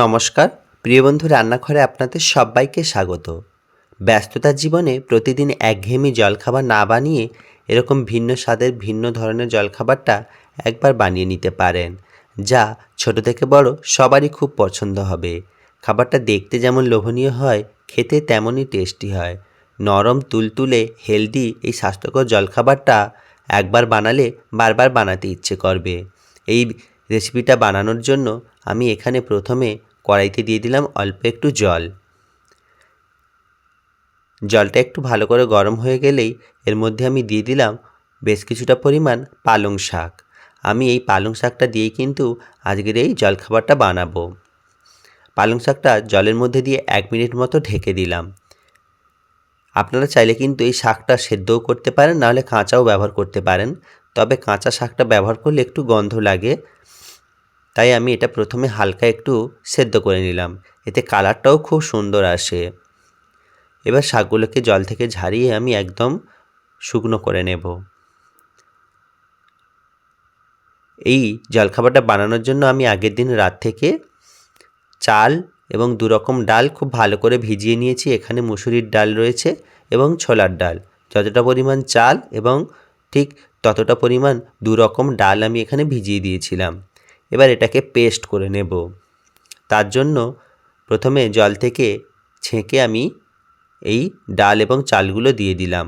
নমস্কার। প্রিয় বন্ধু, রান্নাঘরে আপনাদের সবাইকে স্বাগত। ব্যস্ততার জীবনে প্রতিদিন একঘেয়েমি জলখাবার না বানিয়ে এরকম ভিন্ন স্বাদের, ভিন্ন ধরনের জলখাবারটা একবার বানিয়ে নিতে পারেন, যা ছোট থেকে বড় সবারই খুব পছন্দ হবে। খাবারটা দেখতে যেমন লোভনীয় হয়, খেতে তেমনই টেস্টি হয়। নরম, তুলতুলে, হেলদি এই স্বাস্থ্যকর জলখাবারটা একবার বানালে বারবার বানাতে ইচ্ছে করবে। এই রেসিপিটা বানানোর জন্য আমি এখানে প্রথমে কড়াইতে দিয়ে দিলাম অল্প একটু জল। জলটা একটু ভালো করে গরম হয়ে গেলেই এর মধ্যে আমি দিয়ে দিলাম বেশ কিছুটা পরিমাণ পালং শাক। আমি এই পালং শাকটা দিয়েই কিন্তু আজকের এই জলখাবারটা বানাবো। পালং শাকটা জলের মধ্যে দিয়ে এক মিনিট মতো ঢেকে দিলাম। আপনারা চাইলে কিন্তু এই শাকটা সেদ্ধও করতে পারেন, নাহলে কাঁচাও ব্যবহার করতে পারেন। তবে কাঁচা শাকটা ব্যবহার করলে একটু গন্ধ লাগে। তাই আমি এটা প্রথমে হালকা একটু সেদ্ধ করে নিলাম। এতে কালারটাও খুব সুন্দর আসে। এবার শাকগুলোকে জল থেকে ঝারিয়ে আমি একদম শুকনো করে নেব। এই জলখাবারটা বানানোর জন্য আমি আগের দিন রাত থেকে চাল এবং দু রকম ডাল খুব ভালো করে ভিজিয়ে নিয়েছি। এখানে মুসুরির ডাল রয়েছে এবং ছোলার ডাল। যতটা পরিমাণ চাল এবং ঠিক ততটা পরিমাণ দু রকম ডাল আমি এখানে ভিজিয়ে দিয়েছিলাম। এবার এটাকে পেস্ট করে নেব। তার জন্য প্রথমে জল থেকে ছেঁকে আমি এই ডাল এবং চালগুলো দিয়ে দিলাম।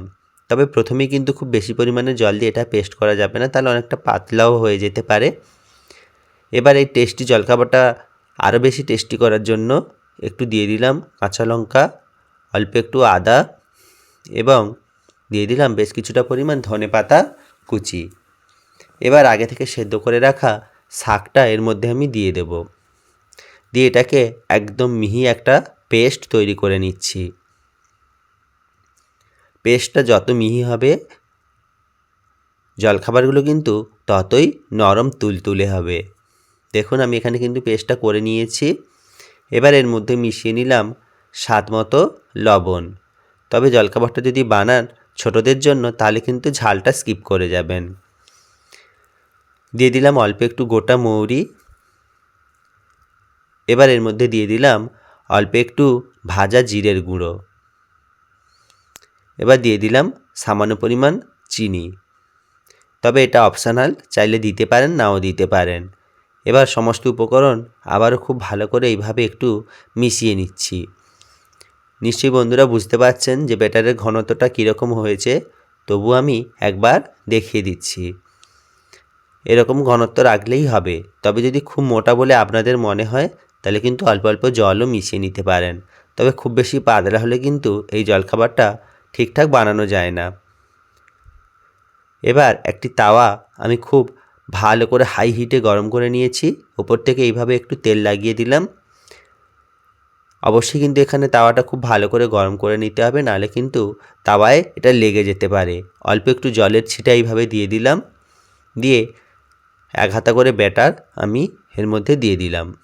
তবে প্রথমেই কিন্তু খুব বেশি পরিমাণে জল দিয়ে এটা পেস্ট করা যাবে না, তাহলে অনেকটা পাতলাও হয়ে যেতে পারে। এবার এই টেস্টি জলখাবারটা আরও বেশি টেস্টি করার জন্য একটু দিয়ে দিলাম কাঁচা লঙ্কা, অল্প একটু আদা এবং দিয়ে দিলাম বেশ কিছুটা পরিমাণ ধনে পাতা কুচি। এবার আগে থেকে সেদ্ধ করে রাখা শাকটা এর মধ্যে আমি দিয়ে দেব। দিয়ে এটাকে একদম মিহি একটা পেস্ট তৈরি করে নিচ্ছি। পেস্টটা যত মিহি হবে, জলখাবারগুলো কিন্তু ততই নরম তুলতুলে হবে। দেখুন, আমি এখানে কিন্তু পেস্টটা করে নিয়েছি। এবার এর মধ্যে মিশিয়ে নিলাম স্বাদ মতো লবণ। তবে জলখাবারটা যদি বানান ছোটদের জন্য, তাহলে কিন্তু ঝালটা স্কিপ করে যাবেন। দিয়ে দিলাম অল্প একটু গোটা মৌরি। এবার এর মধ্যে দিয়ে দিলাম অল্প একটু ভাজা জিরের গুঁড়ো। এবার দিয়ে দিলাম সামান্য পরিমাণ চিনি। তবে এটা অপশানাল, চাইলে দিতে পারেন, নাও দিতে পারেন। এবার সমস্ত উপকরণ আবারও খুব ভালো করে এইভাবে একটু মিশিয়ে নিচ্ছি। নিশ্চয়ই বন্ধুরা বুঝতে পারছেন যে ব্যাটারের ঘনত্বটা কীরকম হয়েছে, তবু আমি একবার দেখিয়ে দিচ্ছি। এরকম ঘনত্ব রাখলেই হবে। তবে যদি খুব মোটা বলে আপনাদের মনে হয়, তাহলে কিন্তু অল্প অল্প জলও মিশিয়ে নিতে পারেন। তবে খুব বেশি পাতলা হলে কিন্তু এই জলখাবারটা ঠিকঠাক বানানো যায় না। এবার একটি তাওয়া আমি খুব ভালো করে হাই হিটে গরম করে নিয়েছি। ওপর থেকে এইভাবে একটু তেল লাগিয়ে দিলাম। অবশ্যই কিন্তু এখানে তাওয়াটা খুব ভালো করে গরম করে নিতে হবে, নাহলে কিন্তু তাওয়ায় এটা লেগে যেতে পারে। অল্প একটু জলের ছিটা এইভাবে দিয়ে দিলাম। দিয়ে এক হাতা করে ব্যাটার আমি এর মধ্যে দিয়ে দিলাম।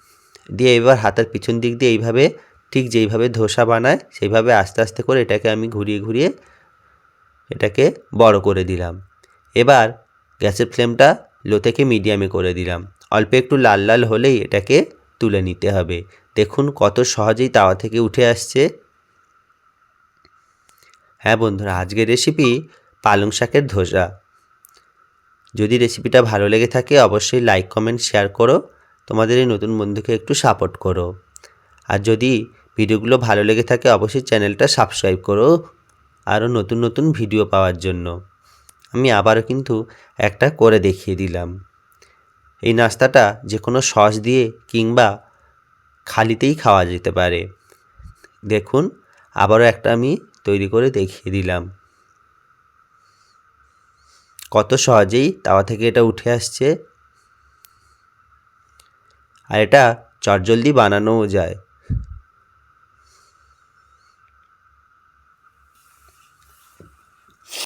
দিয়ে এবার হাতের পিছন দিক দিয়ে এইভাবে, ঠিক যেইভাবে ধোসা বানায়, সেইভাবে আস্তে আস্তে করে এটাকে আমি ঘুরিয়ে ঘুরিয়ে এটাকে বড় করে দিলাম। এবার গ্যাসের ফ্লেমটা লো থেকে মিডিয়ামে করে দিলাম। অল্প একটু লাল লাল হলেই এটাকে তুলে নিতে হবে। দেখুন কত সহজেই তাওয়া থেকে উঠে আসছে। হ্যাঁ বন্ধুরা, আজকের রেসিপি পালং শাকের ধোসা। যদি রেসিপিটা ভালো লেগে থাকে, অবশ্যই লাইক কমেন্ট শেয়ার করো। তোমাদের এই নতুন বন্ধুকে একটু সাপোর্ট করো। আর যদি ভিডিওগুলো ভালো লেগে থাকে, অবশ্যই চ্যানেলটা সাবস্ক্রাইব করো। আরও নতুন নতুন ভিডিও পাওয়ার জন্য। আমি আবারও কিন্তু একটা করে দেখিয়ে দিলাম। এই নাস্তাটা যে কোনো সস দিয়ে কিংবা খালিতেই খাওয়া যেতে পারে। দেখুন, আবারও একটা আমি তৈরি করে দেখিয়ে দিলাম। কত সহজেই তাওয়া থেকে এটা উঠে আসছে। আর এটা চটজলদি বানানোও যায়।